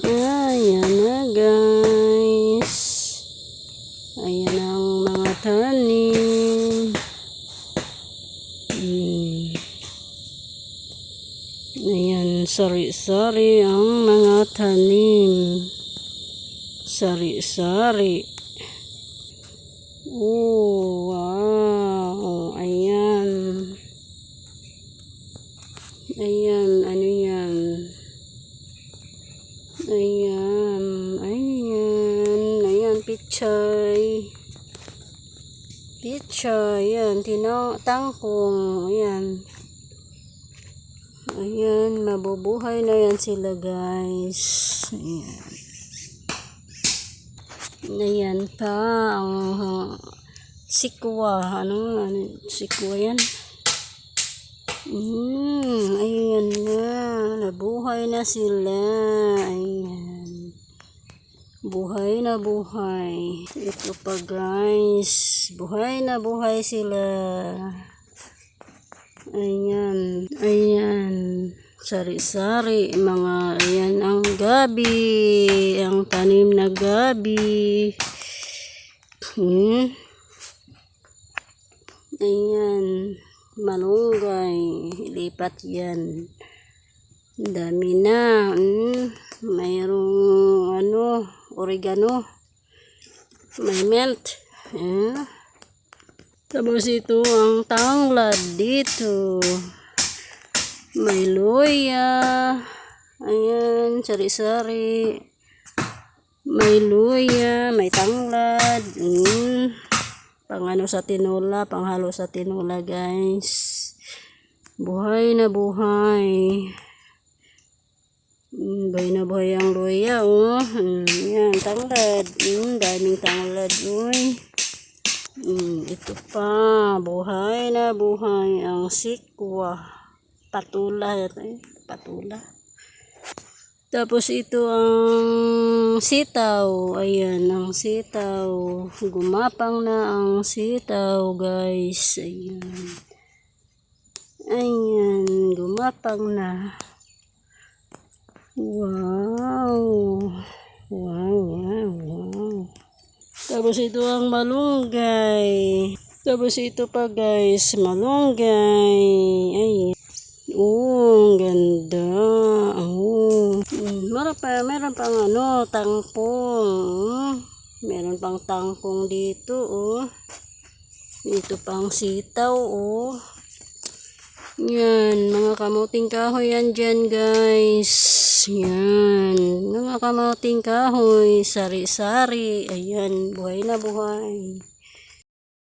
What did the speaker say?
Ayan na guys. Ayan ang mga tanim. Hmm. Ayan, sari-sari ang mga tanim. Sari-sari. Oh, wow. Ayan. Ayan, ano yan? Ayan, ayan, ayan, pichay. Pichay, ayan, tino, tangkong, ayan. Ayan, mabubuhay na yan sila guys. Ayan. Ayan pa, ang uh, sikwa, ano, ano, sikwa yan. Hmm, ayan na. Nabuhay na sila. Ayan. Buhay na buhay. Ito pa guys. Buhay na buhay sila. Ayan. Ayan. Sari-sari. Mga, ayan ang gabi. Ang tanim na gabi. Hmm. Ayan malunggay. Lipat yan. Dami na. Mm, mayroong ano, oregano. May mint. Ayan. Tapos ito ang tanglad dito. May luya. Ayan, sari-sari. May luya, may tanglad. Mm pang ano sa tinola, panghalo sa tinola guys. Buhay na buhay. Buhay na buhay ang luya oh. Mm, yan, tanglad. Mm, daming tanglad uy. Mm, ito pa, buhay na buhay ang sikwa. Patula, eh, patula. Tapos ito ang sitaw. Ayan, ang sitaw. Gumapang na ang sitaw, guys. Ayan. Ayan, gumapang na. Wow. Wow, wow, wow. Tapos ito ang malunggay. Tapos ito pa, guys, malunggay. Ayan. Oh, ganda. Oh. Meron pa, meron pang ano, tangkong. Meron pang tangkong dito, oh. Dito pang sitaw, oh. Yan, mga kamuting kahoy yan dyan, guys. Yan, mga kamuting kahoy, sari-sari. Ayan, buhay na buhay.